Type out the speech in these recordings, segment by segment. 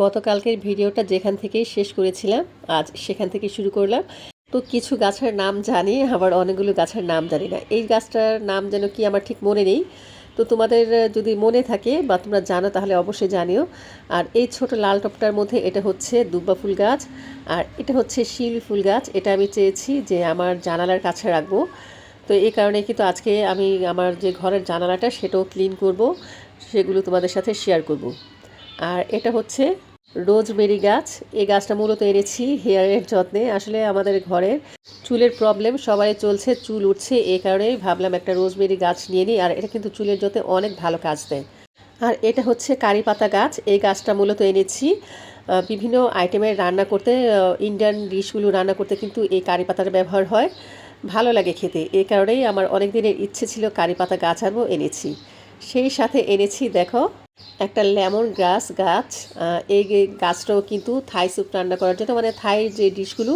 গতকালকের ভিডিওটা যেখান থেকেই শেষ করেছিলাম, আজ সেখান থেকে শুরু করলাম। তো কিছু গাছের নাম জানি, আবার অনেকগুলো গাছের নাম জানি না। এই গাছটার নাম যেন কি আমার ঠিক মনে নেই। তো তোমাদের যদি মনে থাকে বা তোমরা জানো তাহলে অবশ্যই জানিও। আর এই ছোট লাল টপটার মধ্যে এটা হচ্ছে দুব্বা ফুল গাছ, আর এটা হচ্ছে শিল ফুল গাছ। এটা আমি চেয়েছি যে আমার জানালার কাছে রাখব। তো এই কারণে কিন্তু আজকে আমি আমার যে ঘরের জানালাটা সেটাও ক্লিন করব, সেগুলো তোমাদের সাথে শেয়ার করব। আর এটা হচ্ছে রোজমেরি গাছ। এই গাছটা মূলত এনেছি হেয়ারের যত্নে। আসলে আমাদের ঘরের চুলের প্রবলেম সবাই চলছে, চুল উঠছে এই কারণেই ভাবলাম একটা রোজমেরি গাছ নিয়ে নিই, আর এটা কিন্তু চুলের যত্নে অনেক ভালো কাজ দেয়। আর এটা হচ্ছে কারি পাতা গাছ। এই গাছটা মূলত এনেছি। বিভিন্ন আইটেমের রান্না করতে ইন্ডিয়ান ডিশগুলো রান্না করতে কিন্তু এই কারি পাতার ব্যবহার হয়। ভালো লাগে খেতে। এই কারণেই আমার অনেক দিনের ইচ্ছে ছিল কারি পাতা গাছ আনব, এনেছি। সেই সাথে এনেছি, দেখো, একটা লেমন গ্রাস গাছ। এই গাছটাও কিন্তু থাই স্যুপ রান্না করার জন্য মানে থাই যে ডিশগুলো,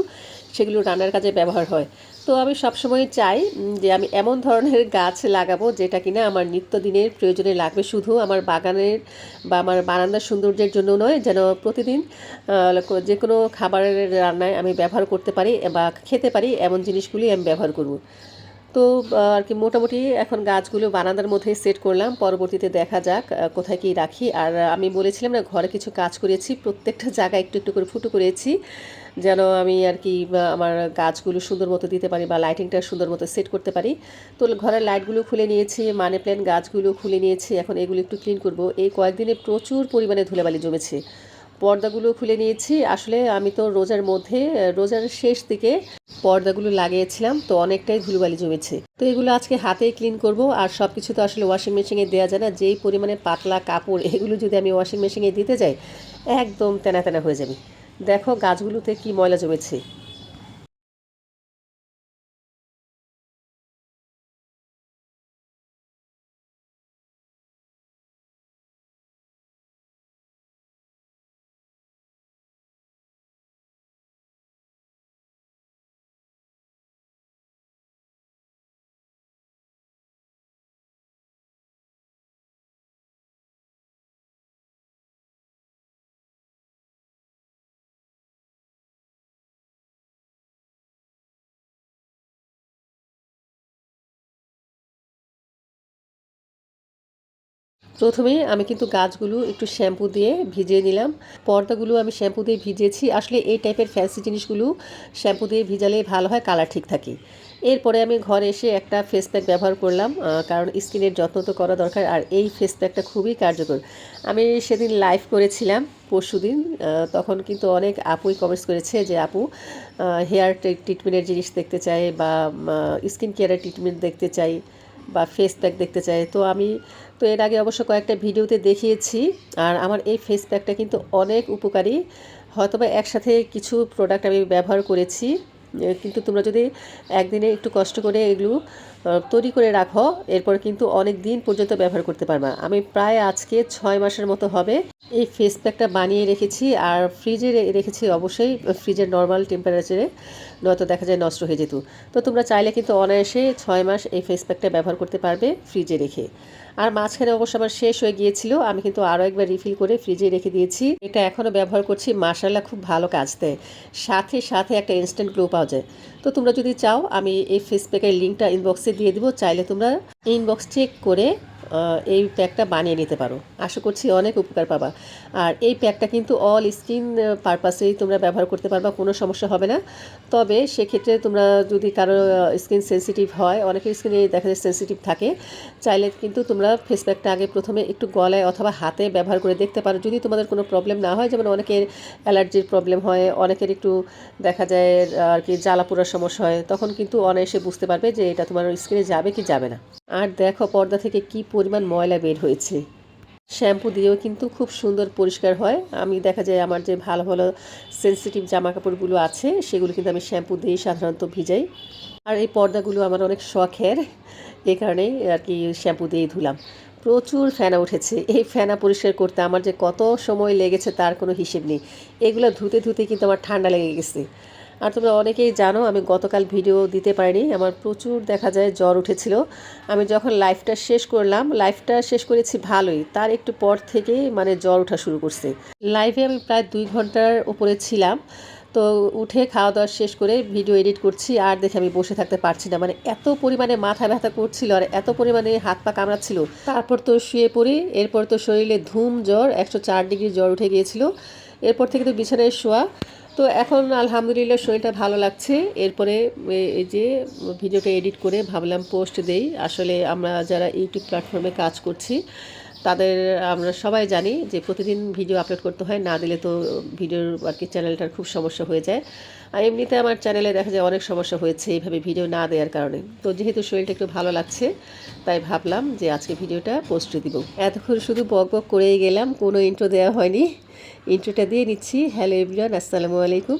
সেগুলো রান্নার কাজে ব্যবহার হয়। তো আমি সবসময় চাই যে আমি এমন ধরনের গাছ লাগাবো যেটা কিনা আমার নিত্যদিনের প্রয়োজনে লাগবে। শুধু আমার বাগানের বা আমার বারান্দার সৌন্দর্যের জন্য নয়, যেন প্রতিদিন যে কোনো খাবারের রান্নায় আমি ব্যবহার করতে পারি বা খেতে পারি, এমন জিনিসগুলি আমি ব্যবহার করব। তো আর কি মোটামুটি এখন গাছগুলো বারান্দার মধ্যে সেট করলাম। পরবর্তীতে দেখা যাক কোথায় কি রাখি। আর আমি বলেছিলাম না, ঘরে কিছু কাজ করেছি, প্রত্যেকটা জায়গায় একটু একটু করে ফুটো করেছি। যেন আমি আর কি আমার গাছগুলো সুন্দর মতো দিতে পারি বা লাইটিংটা সুন্দর মতো সেট করতে পারি। তো, ঘরের লাইটগুলো খুলে নিয়েছি, মানি প্ল্যান্ট গাছগুলো খুলে নিয়েছি। এখন এগুলো একটু ক্লিন করব। এই কয়েকদিনে প্রচুর পরিমাণে ধুলেবালি জমেছে। পর্দাগুলো খুলে নিয়েছি। আসলে আমি তো রোজার মধ্যে, রোজার শেষ দিকে পর্দাগুলো লাগিয়েছিলাম, তো অনেকটাই ধুলোবালি জমেছে। তো এগুলো আজকে হাতেই ক্লিন করব, আর সব কিছু তো আসলে ওয়াশিং মেশিনে দেওয়া যায় না, যেই পরিমাণে পাতলা কাপড়, এগুলো যদি আমি ওয়াশিং মেশিনে দিতে যাই, একদম তেনা তেনা হয়ে যাবে। দেখো গাছগুলোতে কি ময়লা জমেছে। প্রথমেই আমি কিন্তু গাছগুলো একটু শ্যাম্পু দিয়ে ভিজিয়ে নিলাম। পর্দাগুলো আমি শ্যাম্পু দিয়ে ভিজিয়েছি। আসলে এই টাইপের ফ্যান্সি জিনিসগুলো শ্যাম্পু দিয়ে ভিজালে ভালো হয় কালার ঠিক থাকে। এরপরে আমি ঘরে এসে একটা ফেস প্যাক ব্যবহার করলাম কারণ স্কিনের যত্ন তো করা দরকার আর এই ফেস প্যাকটা খুবই কার্যকর। আমি সেদিন লাইভ করেছিলাম পরশু দিন তখন কিন্তু অনেক আপুই কমেন্টস করেছে যে, আপু হেয়ার ট্রিটমেন্টের জিনিস দেখতে চাই বা স্কিন কেয়ারের ট্রিটমেন্ট দেখতে চাই বা ফেস প্যাক দেখতে চাই। তো আমি তো এর আগে অবশ্য কয়েকটা ভিডিওতে দেখিয়েছি, আর আমার এই ফেস প্যাকটা কিন্তু অনেক উপকারী। হয়তোবা একসাথে কিছু প্রোডাক্ট আমি ব্যবহার করেছি কিন্তু তোমরা যদি একদিনে একটু কষ্ট করে এগুলো তৈরি করে রাখো, এরপর কিন্তু অনেক দিন পর্যন্ত ব্যবহার করতে পারবা। আমি প্রায় আজকে ছয় মাসের মতো হবে এই ফেস প্যাকটা বানিয়ে রেখেছি, আর ফ্রিজে রেখেছি অবশ্যই ফ্রিজের নর্মাল টেম্পারেচারে নয়তো দেখা যায় নষ্ট হয়ে যেত। তো তোমরা চাইলে কিন্তু অনায়াসে ছয় মাস এই ফেস প্যাকটা ব্যবহার করতে পারবে ফ্রিজে রেখে। আর মাঝখানে অবশ্য আমার শেষ হয়ে গিয়েছিল, আমি কিন্তু আরও একবার রিফিল করে ফ্রিজে রেখে দিয়েছি। এটা এখনও ব্যবহার করছি মাসাল্লাহ খুব ভালো কাজ দেয় সাথে সাথে একটা ইনস্ট্যান্ট গ্লো পাওয়া যায়। তো তোমরা যদি চাও, আমি এই ফেস প্যাকের লিঙ্কটা ইনবক্সে দিয়ে দেবো, চাইলে তোমরা ইনবক্স চেক করে এই প্যাকটা বানিয়ে নিতে পারো। আশা করছি অনেক উপকার পাবা। আর এই প্যাকটা কিন্তু অল স্কিন পারপাসেই তোমরা ব্যবহার করতে পারবা, কোনো সমস্যা হবে না। তবে সেক্ষেত্রে তোমরা যদি কারও স্কিন সেনসিটিভ হয়, অনেকের স্কিনে দেখা যায় সেনসিটিভ থাকে, চাইলে কিন্তু তোমরা ফেস প্যাকটা আগে প্রথমে একটু গলায় অথবা হাতে ব্যবহার করে দেখতে পারো। যদি তোমাদের কোনো প্রবলেম না হয়, যেমন অনেকের অ্যালার্জির প্রবলেম হয়, অনেকের একটু দেখা যায় আর কি জ্বালা পোড়ার সমস্যা হয়, তখন কিন্তু অনায়াসে বুঝতে পারবে যে এটা তোমার স্কিনে যাবে কি যাবে না। আর দেখো পর্দা থেকে কি পরিমাণ ময়লা বের হয়েছে। শ্যাম্পু দিয়েও কিন্তু খুব সুন্দর পরিষ্কার হয়। আমি দেখা যায় আমার যে ভালো ভালো সেন্সিটিভ জামা কাপড়গুলো আছে, সেগুলো কিন্তু আমি শ্যাম্পু দিয়েই সাধারণত ভিজাই। আর এই পর্দাগুলো আমার অনেক শখের এই কারণেই আর কি শ্যাম্পু দিয়েই ধুলাম। প্রচুর ফেনা উঠেছে। এই ফেনা পরিষ্কার করতে আমার যে কত সময় লেগেছে তার কোনো হিসেব নেই। এগুলো ধুতে ধুতে কিন্তু আমার ঠান্ডা লেগে গেছে। আর তোমরা অনেকেই জানো, আমি গতকাল ভিডিও দিতে পারিনি, আমার প্রচুর দেখা যায় জ্বর উঠেছিল। আমি যখন লাইফটা শেষ করলাম, লাইফটা শেষ করেছি ভালোই, তার একটু পর থেকেই মানে জ্বর ওঠা শুরু করছে। লাইভে আমি প্রায় দুই ঘণ্টার উপরে ছিলাম, তো উঠে খাওয়া দাওয়া শেষ করে ভিডিও এডিট করছি, আর দেখে আমি বসে থাকতে পারছি না। মানে এত পরিমাণে মাথা ব্যথা করছিল আর এত পরিমাণে হাত পা কামড়াচ্ছিল। তারপর তো শুয়ে পড়ি, এরপর তো শরীরে ধুম, জ্বর, একশো চার ডিগ্রি জ্বর উঠে গিয়েছিল। এরপর থেকে তো বিছানায় শোয়া তো এখন আলহামদুলিল্লাহ শরীরটা ভালো লাগছে। এরপরে এই যে ভিডিওটা এডিট করে ভাবলাম পোস্ট দেই। আসলে আমরা যারা ইউটিউব প্ল্যাটফর্মে কাজ করছি তাদের আমরা সবাই জানি যে প্রতিদিন ভিডিও আপলোড করতে হয়, না দিলে তো ভিডিওর আর কি চ্যানেলটার খুব সমস্যা হয়ে যায়। আর এমনিতে আমার চ্যানেলে দেখা যায় অনেক সমস্যা হয়েছে এইভাবে ভিডিও না দেওয়ার কারণে। তো যেহেতু শরীরটা একটু ভালো লাগছে, তাই ভাবলাম যে আজকে ভিডিওটা পোস্ট দিব। এতক্ষণ শুধু বক বক করেই গেলাম, কোনো ইন্ট্রো দেওয়া হয়নি। ইন্ট্রোটা দিয়ে নিচ্ছি। হ্যালো এভরিওয়ান আসসালামু আলাইকুম।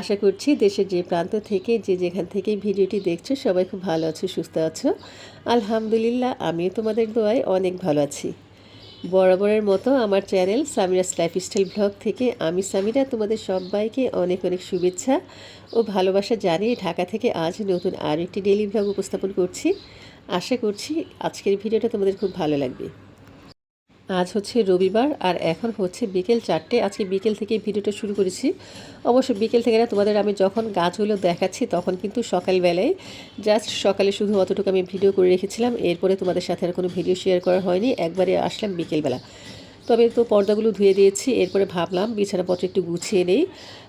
আশা করছি দেশের যে প্রান্ত থেকে, যে যেখান থেকে ভিডিওটি দেখছ, সবাই খুব ভালো আছো, সুস্থ আছো। আলহামদুলিল্লাহ, আমিও তোমাদের দোয়ায় অনেক ভালো আছি। বরাবরের মতো আমার চ্যানেল সামিরাস লাইফস্টাইল ব্লগ থেকে আমি সামিরা, তোমাদের সবাইকে অনেক অনেক শুভেচ্ছা ও ভালোবাসা জানিয়ে ঢাকা থেকে আজ নতুন আর একটি ডেলি ব্লগ উপস্থাপন করছি। আশা করছি আজকের ভিডিওটা তোমাদের খুব ভালো লাগবে। আজ হচ্ছে রবিবার আর এখন হচ্ছে বিকেল চারটে। আজকে বিকেল থেকে ভিডিওটা শুরু করেছি। অবশ্য বিকেল থেকে না, তোমাদের আমি যখন গাছগুলো দেখাচ্ছি তখন কিন্তু সকালবেলায় জাস্ট সকালে শুধু অতটুকু আমি ভিডিও করে রেখেছিলাম। এরপরে তোমাদের সাথে আর কোনো ভিডিও শেয়ার করা হয়নি। একবারে আসলাম বিকেলবেলা। তবে তো পর্দাগুলো ধুয়ে দিয়েছি, এরপরে ভাবলাম বিছানাপত্র একটু গুছিয়ে নেই।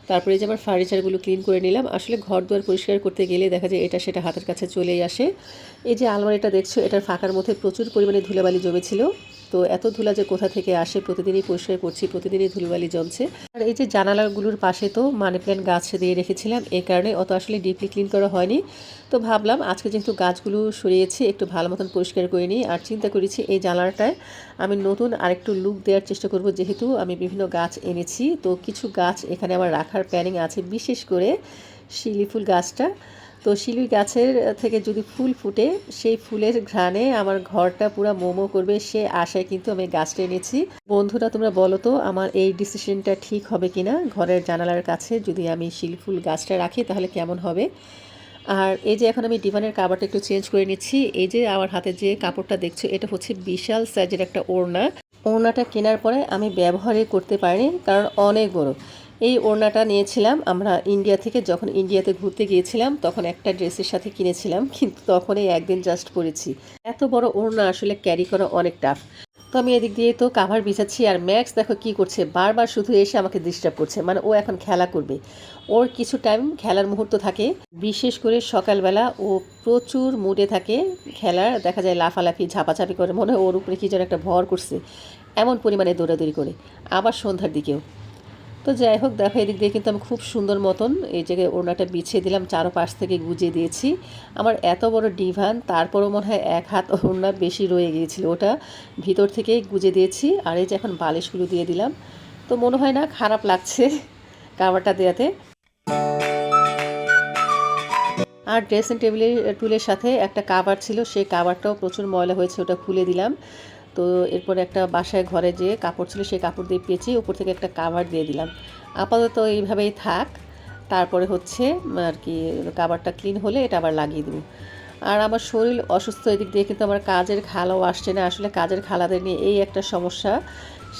তারপরে যে আমার ফার্নিচারগুলো ক্লিন করে নিলাম। আসলে ঘর দুয়ার পরিষ্কার করতে গেলে দেখা যায় এটা সেটা হাতের কাছে চলেই আসে। এই যে আলমারিটা দেখছ, এটার ফাঁকার মধ্যে প্রচুর পরিমাণে ধুলাবালি জমেছিল। তো এত ধুলা যে কোথা থেকে আসে, প্রতিদিনই পরিষ্কার করছি, প্রতিদিনই ধুলোবালি জমছে। আর এই যে জানালাগুলোর পাশে তো মানি প্ল্যান্ট গাছ দিয়ে রেখেছিলাম এই কারণে অত আসলে ডিপলি ক্লিন করা হয়নি। তো ভাবলাম আজকে যেহেতু গাছগুলো সরিয়েছি, একটু ভালো মতন পরিষ্কার করে নিই। আর চিন্তা করেছি এই জানালাটায় আমি নতুন আরেকটু লুক দেওয়ার চেষ্টা করব, যেহেতু আমি বিভিন্ন গাছ এনেছি। তো কিছু গাছ এখানে আমার রাখার প্ল্যানিং আছে, বিশেষ করে শিলি ফুল গাছটা। তো শিলুই গাছের থেকে যদি ফুল ফুটে, সেই ফুলের ঘ্রাণে আমার ঘরটা পুরো মোমো করবে, সে আশায় কিন্তু আমি গাছটা এনেছি। বন্ধুরা, তোমরা বলো তো, আমার এই ডিসিশনটা ঠিক হবে কি না ঘরের জানালার কাছে যদি আমি শিল ফুল গাছটা রাখি, তাহলে কেমন হবে? আর এই যে এখন আমি ডিভানের কাপড়টা একটু চেঞ্জ করে নিচ্ছি, এই যে আমার হাতে যে কাপড়টা দেখছ, এটা হচ্ছে বিশাল সাইজের একটা ওড়না। ওড়নাটা কেনার পরে আমি ব্যবহারই করতে পারিনি, কারণ অনেক বড়। এই ওড়নাটা নিয়েছিলাম। আমরা ইন্ডিয়া থেকে যখন ইন্ডিয়াতে ঘুরতে গিয়েছিলাম, তখন একটা ড্রেসের সাথে কিনেছিলাম, কিন্তু তখন এই একদিন জাস্ট পরেছি। এত বড় ওড়না আসলে ক্যারি করা অনেক টাফ তো আমি এদিক দিয়ে তো কাভার বিছাচ্ছি আর ম্যাক্স দেখো কি করছে। বারবার শুধু এসে আমাকে ডিস্টার্ব করছে মানে ও এখন খেলা করবে। ওর কিছু টাইম খেলার মুহূর্ত থাকে। বিশেষ করে সকালবেলা ও প্রচুর মুডে থাকে খেলার। দেখা যায় লাফালাফি, ঝাপাঝাপি করে, মনে হয় ওর উপরে কি যেন একটা ভর করছে। এমন পরিমাণে দৌড়াদৌড়ি করে। আবার সন্ধ্যার দিকেও। তো যাই হোক, দেখো এদিক দিয়ে কিন্তু আমি খুব সুন্দর মতন এই জায়গায় ওড়নাটা বিছিয়ে দিলাম, চারোপাশ থেকে গুজিয়ে দিয়েছি। আমার এত বড় ডিভান, তারপরও মনে হয় এক হাত ওড়না বেশি রয়ে গিয়েছিল ওটা। ভিতর থেকেই গুজে দিয়েছি আর এই যে এখন বালিশগুলো দিয়ে দিলাম। তো মনে হয় না খারাপ লাগছে কাভারটা দেওয়াতে আর ড্রেসিং টেবিলের টুলের সাথে একটা কাভার ছিল, সেই কাভারটাও প্রচুর ময়লা হয়েছে, ওটা খুলে দিলাম। তো এরপরে একটা বাসায় ঘরে যে কাপড় ছিল, সেই কাপড় দিয়ে পেঁচিয়ে উপর থেকে একটা কাভার দিয়ে দিলাম। আপাতত এইভাবেই থাক। তারপরে হচ্ছে, আর কি কাভারটা ক্লিন হলে এটা আবার লাগিয়ে দেবো। আর আমার শরীর অসুস্থ, এদিক দিয়ে কিন্তু আমার কাজের খালাও আসছে না। আসলে কাজের খালাদের নিয়ে এই একটা সমস্যা।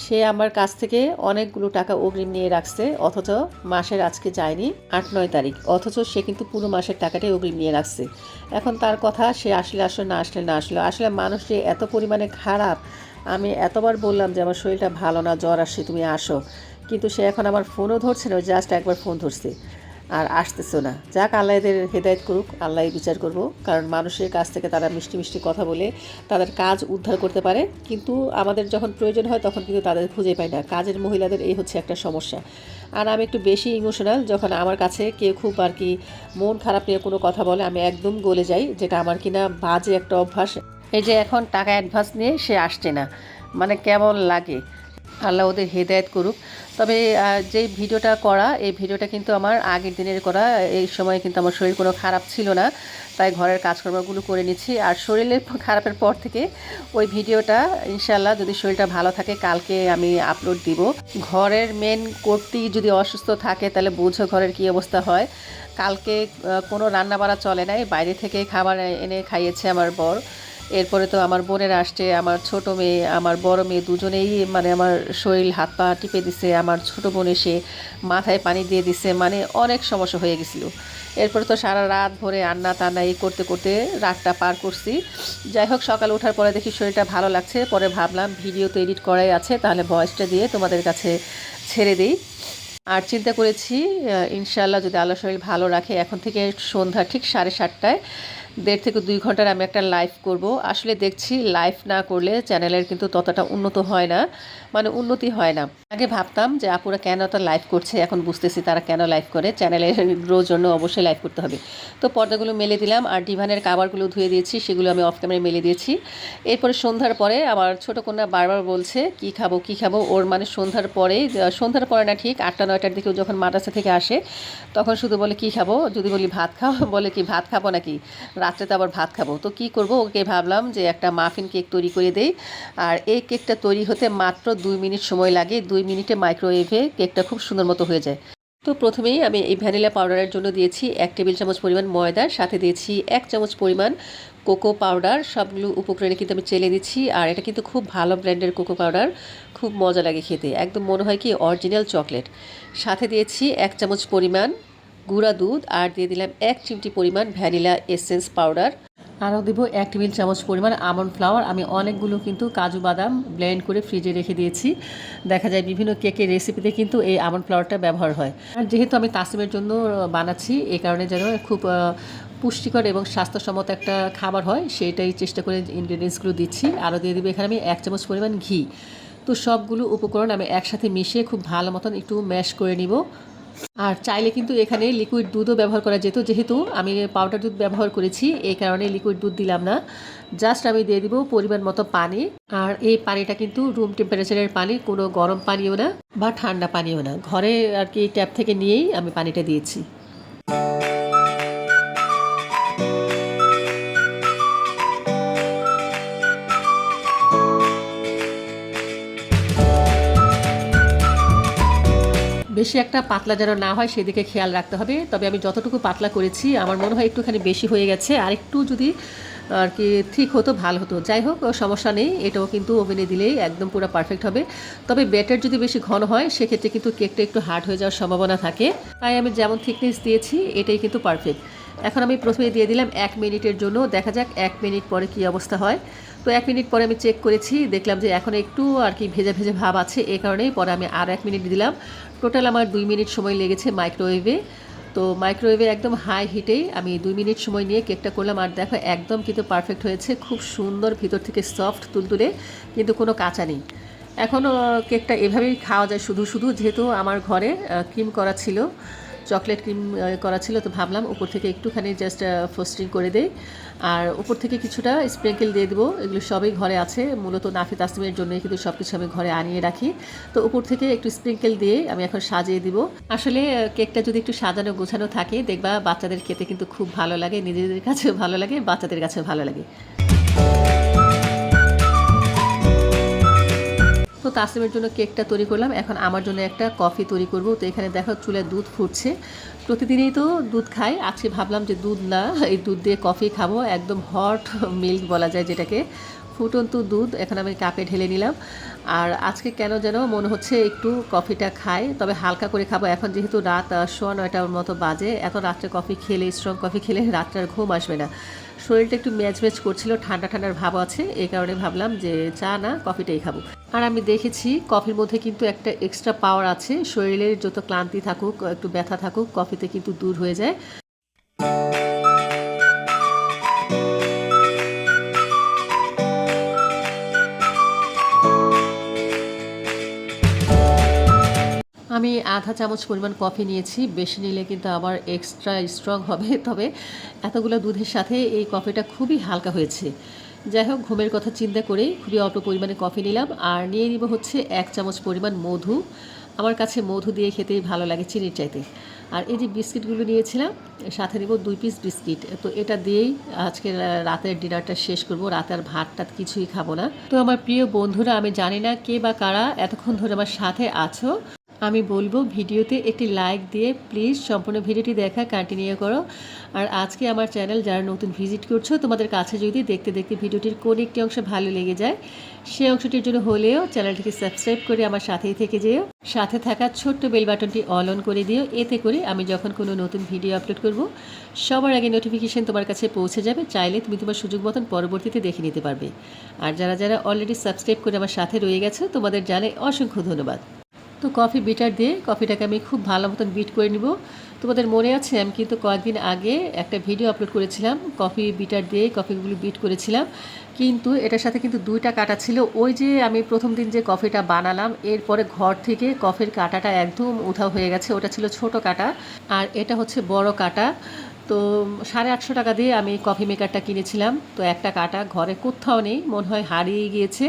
সে আমার কাছ থেকে অনেকগুলো টাকা অগ্রিম নিয়ে রাখছে, অথচ মাসের আজকে যায়নি, আট নয় তারিখ। অথচ সে কিন্তু পুরো মাসের টাকাটাই অগ্রিম নিয়ে রাখছে। এখন তার কথা, সে আসলে আসলে, না আসলে না আসলে। আসলে মানুষ যে এত পরিমাণে খারাপ, আমি এতবার বললাম যে আমার শরীরটা ভালো না, জ্বর আসছে, তুমি আসো। কিন্তু সে এখন আমার ফোনও ধরছে না জাস্ট একবার ফোন ধরছে। আর আসতেছো না। যাক আল্লাহ এদের হেদায়ত করুক আল্লাহ বিচার করব। কারণ মানুষের কাছ থেকে তারা মিষ্টি মিষ্টি কথা বলে তাদের কাজ উদ্ধার করতে পারে। কিন্তু আমাদের যখন প্রয়োজন হয়, তখন কিন্তু তাদের খুঁজে পায় না। কাজের মহিলাদের এই হচ্ছে একটা সমস্যা। আর আমি একটু বেশি ইমোশনাল যখন আমার কাছে কেউ খুব আর কি মন খারাপ নিয়ে কোনো কথা বলে, আমি একদম গলে যাই, যেটা আমার কিনা বাজে একটা অভ্যাস। এই যে এখন টাকা অ্যাডভান্স নিয়ে সে আসছে না। মানে কেমন লাগে? আল্লাহ ওদের হেদায়েত করুক। তবে যে ভিডিওটা করা, এই ভিডিওটা কিন্তু আমার আগের দিনের করা, এই সময় কিন্তু আমার শরীর কোনো খারাপ ছিল না। তাই ঘরের কাজকর্মগুলো করে নিচ্ছি। আর শরীরের খারাপের পর থেকে ওই ভিডিওটা ইনশাল্লাহ যদি শরীরটা ভালো থাকে, কালকে আমি আপলোড দিব। ঘরের মেন কর্তি যদি অসুস্থ থাকে, তাহলে বুঝো ঘরের কী অবস্থা হয়। কালকে কোনো রান্না বাড়া চলে নাই। বাইরে থেকে খাবার এনে খাইয়েছে আমার বর। এরপরে তো আমার বোনের আসছে, আমার ছোট মেয়ে, আমার বড় মেয়ে দুজনেই মানে আমার শরীর হাত পা টিপে দিছে, আমার ছোট বোন এসে মাথায় পানি দিয়ে দিছে মানে অনেক সমস্যা হয়ে গেছিল। এরপরে তো সারা রাত ভরে আন্না টান্না এই করতে করতে রাতটা পার করছি। যাই হোক, সকাল ওঠার পরে দেখি শরীরটা ভালো লাগছে, পরে ভাবলাম ভিডিও তো এডিট করাই আছে, তাহলে ভয়েসটা দিয়ে তোমাদের কাছে ছেড়ে দিই। আর চিন্তা করেছি ইনশাল্লাহ যদি আল্লাহ শরীর ভালো রাখে, এখন থেকে সন্ধ্যা ঠিক সাড়ে সাতটায় দেড় থেকে দুই ঘণ্টার আমি একটা লাইভ করব। আসলে দেখছি লাইভ না করলে চ্যানেলের কিন্তু ততটা উন্নত হয় না। মানে উন্নতি হয় না। আগে ভাবতাম যে আপুরা কেন তো লাইভ করছে, এখন বুঝতেছি তারা কেন লাইভ করে চ্যানেলের গ্রোর জন্য অবশ্যই লাইভ করতে হবে। তো পর্দাগুলো মেলে দিলাম আর ডিভানের কাবারগুলো ধুয়ে দিয়েছি, সেগুলো আমি অফ ক্যামেরায় মেলে দিয়েছি। এরপরে সন্ধ্যার পরে আমার ছোটো কন্যা বারবার বলছে, কি খাব কি খাব? ওর মানে সন্ধ্যার পরে সন্ধ্যার পরে না ঠিক আটটা, নয়টার দিকে যখন মাদ্রাসা থেকে আসে, তখন শুধু বলে, কি খাব? যদি বলি, ভাত খাও? বলে, কি ভাত খাব নাকি? রাত্রে তো আবার ভাত খাব। তো কি করব? ওকে ভাবলাম যে একটা মাফিন কেক তৈরি করে দেই। আর এই কেকটা তৈরি হতে মাত্র দুই মিনিট সময় লাগে, দুই মিনিটে মাইক্রোওয়েভে কেকটা খুব সুন্দর মতো হয়ে যায়। তো প্রথমেই আমি এই ভ্যানিলা পাউডারের জন্য দিয়েছি এক টেবিল চামচ পরিমাণ ময়দার, সাথে দিয়েছি এক চামচ পরিমাণ কোকো পাউডার সবগুলো উপকরণে কিন্তু আমি চেলে দিচ্ছি, আর এটা কিন্তু খুব ভালো ব্র্যান্ডের কোকো পাউডার খুব মজা লাগে খেতে, একদম মনে হয় কি অরিজিনাল চকলেট সাথে দিয়েছি এক চামচ পরিমাণ গুঁড়া দুধ, আর দিয়ে দিলাম এক চিমটি পরিমাণ ভ্যানিলা এসেন্স পাউডার আরও দেবো এক টেবিল চামচ পরিমাণ আমন্ড ফ্লাওয়ার। আমি অনেকগুলো কিন্তু কাজু বাদাম ব্লেন্ড করে ফ্রিজে রেখে দিয়েছি। দেখা যায় বিভিন্ন কেকের রেসিপিতে কিন্তু এই আমন্ড ফ্লাওয়ারটা ব্যবহার হয়। আর যেহেতু আমি তাসিমের জন্য বানাচ্ছি এই কারণে যেন খুব পুষ্টিকর এবং স্বাস্থ্যসম্মত একটা খাবার হয়, সেইটাই চেষ্টা করে ইনগ্রেডিয়েন্টসগুলো দিচ্ছি। আরও দিয়ে দেবো এখানে আমি এক চামচ পরিমাণ ঘি। তো সবগুলো উপকরণ আমি একসাথে মিশিয়ে খুব ভালো মতন একটু ম্যাশ করে নিব। আর চাইলে কিন্তু এখানে লিকুইড দুধও ব্যবহার করা যেত, যেহেতু আমি পাউডার দুধ ব্যবহার করেছি, এই কারণে লিকুইড দুধ দিলাম না। জাস্ট আমি দিয়ে দিব পরিমাণ মতো পানি, আর এই পানিটা কিন্তু রুম টেম্পারেচারের পানি, কোনো গরম পানিও না বা ঠান্ডা পানিও না। ঘরে আর কি ট্যাপ থেকে নিয়েই আমি পানিটা দিয়েছি। বেশি একটা পাতলা যেন না হয়, সেদিকে খেয়াল রাখতে হবে। তবে আমি যতটুকু পাতলা করেছি, আমার মনে হয় একটুখানি বেশি হয়ে গেছে। আর একটু যদি, আর কি, ঠিক হতো, ভালো হতো। যাই হোক, সমস্যা নেই। এটাও কিন্তু ওভেনে দিলেই একদম পুরো পারফেক্ট হবে। তবে ব্যাটার যদি বেশি ঘন হয়, সেক্ষেত্রে কিন্তু কেকটা একটু হার্ড হয়ে যাওয়ার সম্ভাবনা থাকে। তাই আমি যেমন থিকনেস দিয়েছি, এটাই কিন্তু পারফেক্ট এখন আমি প্রথমে দিয়ে দিলাম এক মিনিটের জন্য। দেখা যাক এক মিনিট পরে কি অবস্থা হয়। তো এক মিনিট পরে আমি চেক করেছি, দেখলাম যে এখন একটু আর কি ভেজা ভেজা ভাব আছে এই কারণেই পরে আমি আর এক মিনিট দিলাম। টোটাল আমার দুই মিনিট সময় লেগেছে মাইক্রোওয়েভে তো মাইক্রোওয়েভে একদম হাই হিটেই আমি দুই মিনিট সময় নিয়ে কেকটা করলাম আর দেখো একদম কিন্তু পারফেক্ট হয়েছে, খুব সুন্দর ভিতর থেকে সফট তুলতুলে, কিন্তু কোনো কাঁচা নেই। এখনও কেকটা এভাবেই খাওয়া যায় শুধু শুধু, যেহেতু আমার ঘরে ক্রিম করা ছিল। চকলেট ক্রিম করা ছিল, তো ভাবলাম উপর থেকে একটুখানি জাস্ট ফোস্টিং করে দেই। আর উপর থেকে কিছুটা স্প্রিঙ্কেল দিয়ে দেবো। এগুলো সবই ঘরে আছে। মূলত নাফি তাসমিমের জন্যই কিন্তু সব কিছু আমি ঘরে আনিয়ে রাখি। তো উপর থেকে একটু স্প্রিঙ্কেল দিয়ে আমি এখন সাজিয়ে দিব। আসলে কেকটা যদি একটু সাজানো গোছানো থাকে, দেখবা বাচ্চাদের খেতে কিন্তু খুব ভালো লাগে, নিজেদের কাছেও ভালো লাগে, বাচ্চাদের কাছেও ভালো লাগে। তাসলিমের জন্য কেকটা তৈরি করলাম। এখন আমার জন্য একটা কফি তৈরি করব। তো এখানে দেখো চুলায় দুধ ফুটছে। প্রতিদিনই তো দুধ খাই। আজকে ভাবলাম যে দুধ না, এই দুধ দিয়ে কফি খাব। একদম হট মিল্ক বলা যায় যেটাকে। ফুটন্ত দুধ। এখন আমি কাপে ঢেলে নিলাম। আর আজকে কেন যেন মনে হচ্ছে একটু কফিটা খাই। তবে হালকা করে খাব। এখন যেহেতু রাত সোয়া নয়টার মতো বাজে। এত রাত্রে কফি খেলে, স্ট্রং কফি খেলে রাত্রে আর ঘুম আসবে না। শরীরটা একটু ম্যাচ ম্যাচ করছিল, ঠান্ডা ঠান্ডার ভাব আছে, এই কারণে ভাবলাম যে চা না, কফিটাই খাব। আর আমি দেখেছি কফির মধ্যে কিন্তু একটা এক্সট্রা পাওয়ার আছে, শরীরের যত ক্লান্তি থাকুক, একটু ব্যথা থাকুক, কফিতে কিন্তু দূর হয়ে যায়। আধা চামচ পরিমাণ কফি নিয়েছি, বেশি নিলে কিন্তু আবার এক্সট্রা স্ট্রং হবে। তবে এতগুলো দুধের সাথে এই কফিটা খুবই হালকা হয়েছে। যাই হোক, ঘুমের কথা চিন্তা করেই খুবই অল্প পরিমাণে কফি নিলাম। আর নিয়ে নিব হচ্ছে এক চামচ পরিমাণ মধু। আমার কাছে মধু দিয়ে খেতেই ভালো লাগে চিনির চাইতে। আর এই যে বিস্কিটগুলো নিয়েছিলাম, সাথে নেব দুই পিস বিস্কিট। তো এটা দিয়েই আজকে রাতের ডিনারটা শেষ করব। রাতের ভাতটা কিছুই খাব না। তো আমার প্রিয় বন্ধুরা, আমি জানি না কে বা কারা এতক্ষণ ধরে আমার সাথে আছো। আমি বলব ভিডিওতে একটি লাইক দিয়ে প্লিজ সম্পূর্ণ ভিডিওটি দেখা কন্টিনিউ করো। আর আজকে আমার চ্যানেল যারা নতুন ভিজিট করছ, তোমাদের কাছে যদি দেখতে দেখতে ভিডিওটির কোন একটি অংশ ভালো লেগে যায় সেই অংশটির জন্য হলেও চ্যানেলটিকে সাবস্ক্রাইব করে আমার সাথেই থেকে যেও। সাথে থাকা ছোট্ট বেল বাটনটি অল অন করে দিও। এতে করে আমি যখন কোনো নতুন ভিডিও আপলোড করব, সবার আগে নোটিফিকেশান তোমার কাছে পৌঁছে যাবে। চাইলে তুমি তোমার সুযোগ মতন পরবর্তীতে দেখে নিতে পারবে। আর যারা যারা অলরেডি সাবস্ক্রাইব করে আমার সাথে রয়ে গেছে, তোমাদের জানাই অসংখ্য ধন্যবাদ। তো কফি বিটার দিয়ে, কফিটাকে আমি খুব ভালো মতন বিট করে নিব। তোমাদের মনে আছে, আমি কিন্তু কয়েকদিন আগে একটা ভিডিও আপলোড করেছিলাম, কফি বিটার দিয়ে কফিগুলো বিট করেছিলাম। কিন্তু এটার সাথে কিন্তু দুইটা কাটা ছিল। ওই যে আমি প্রথম দিন যে কফিটা বানালাম, এরপরে ঘর থেকে কফির কাটাটা একদম উধাও হয়ে গেছে। ওটা ছিল ছোট কাটা। আর এটা হচ্ছে বড় কাটা। তো সাড়ে আটশো টাকা দিয়ে আমি কফি মেকারটা কিনেছিলাম। তো একটা কাটা, ঘরে কোথাও নেই, মনে হয় হারিয়ে গিয়েছে।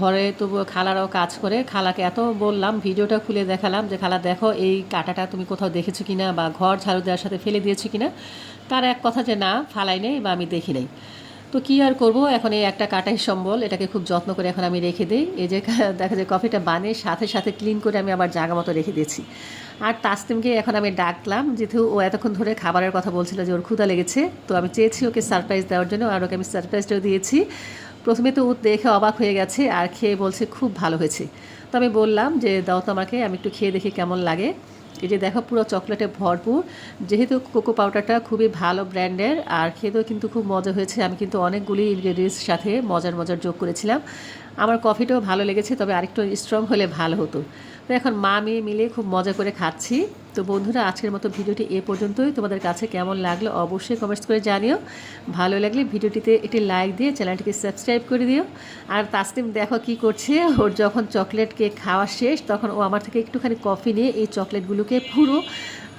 ঘরে তো খালারাও কাজ করে। খালাকে এত বললাম, ভিডিওটা খুলে দেখালাম যে, খালা, দেখো এই কাটাটা তুমি কোথাও দেখেছ কিনা বা ঘর ঝাড়ু দেওয়ার সাথে ফেলে দিয়েছ কিনা? তার এক কথা যে, না ফালাই নেই বা আমি দেখি নেই। তো কী আর করব? এখন এই একটা কাটাই সম্বল, এটাকে খুব যত্ন করে এখন আমি রেখে দিই। এই যে দেখা যায় কফিটা বানিয়ে সাথে সাথে ক্লিন করে আমি আবার জায়গা মতো রেখে দিয়েছি। আর তাসলিমকে এখন আমি ডাকলাম, যেহেতু ও এতক্ষণ ধরে খাবারের কথা বলছিল যে ওর ক্ষুদা লেগেছে, তো আমি চেয়েছি ওকে সারপ্রাইজ দেওয়ার জন্য আর ওকে আমি সারপ্রাইজটাও দিয়েছি। প্রথমে তো ও দেখে অবাক হয়ে গেছে আর খেয়ে বলছে খুব ভালো হয়েছে। তো আমি বললাম যে, দাও তো আমাকে, আমি একটু খেয়ে দেখি কেমন লাগে। এই যে দেখো, পুরো চকলেটে ভরপুর। যেহেতু কোকো পাউডারটা খুবই ভালো ব্র্যান্ডের, আর খেতেও কিন্তু খুব মজা হয়েছে। আমি কিন্তু অনেকগুলি ইনগ্রেডিয়েন্টস সাথে মজার মজার যোগ করেছিলাম। আমার কফিটাও ভালো লেগেছে, তবে আরেকটু স্ট্রং হলে ভালো হতো। তো এখন মা মেয়ে মিলে খুব মজা করে খাচ্ছি। তো বন্ধুরা, আজকের মতো ভিডিওটি এ পর্যন্তই। তোমাদের কাছে কেমন লাগল অবশ্যই কমেন্টস করে জানিও। ভালো লাগলে ভিডিওটিতে একটি লাইক দিয়ে চ্যানেলটিকে সাবস্ক্রাইব করে দিও। আর তাসলিম দেখো কি করছে? ওর যখন চকলেট কেক খাওয়া শেষ, তখন ও আমার থেকে একটুখানি কফি নিয়ে এই চকলেটগুলোকে পুরো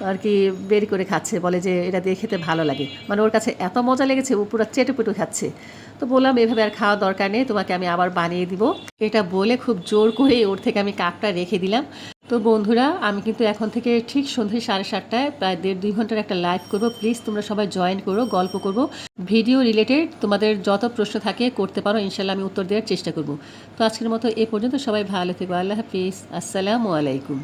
আর কি বের করে খাচ্ছে। বলে যে এটা দিয়ে খেতে ভালো লাগে। মানে ওর কাছে এত মজা লেগেছে, ও পুরো চেটে পুটু খাচ্ছে। তো বললাম, এভাবে আর খাওয়া দরকার নেই, তোমাকে আমি আবার বানিয়ে দিব। এটা বলে খুব জোর করে ওর থেকে আমি কাপটা রেখে দিলাম। তো বন্ধুরা, আমি কিন্তু এখন থেকে ঠিক সন্ধ্যে সাড়ে সাতটায়, প্রায় দেড় দুই ঘণ্টার একটা লাইভ করব। প্লিজ তোমরা সবাই জয়েন করো, গল্প করব। ভিডিও রিলেটেড তোমাদের যত প্রশ্ন থাকে করতে পারো ইনশাল্লাহ আমি উত্তর দেওয়ার চেষ্টা করব। তো আজকের মতো এ পর্যন্ত সবাই ভালো থেকো। আল্লাহ হাফিজ। আসসালামু আলাইকুম।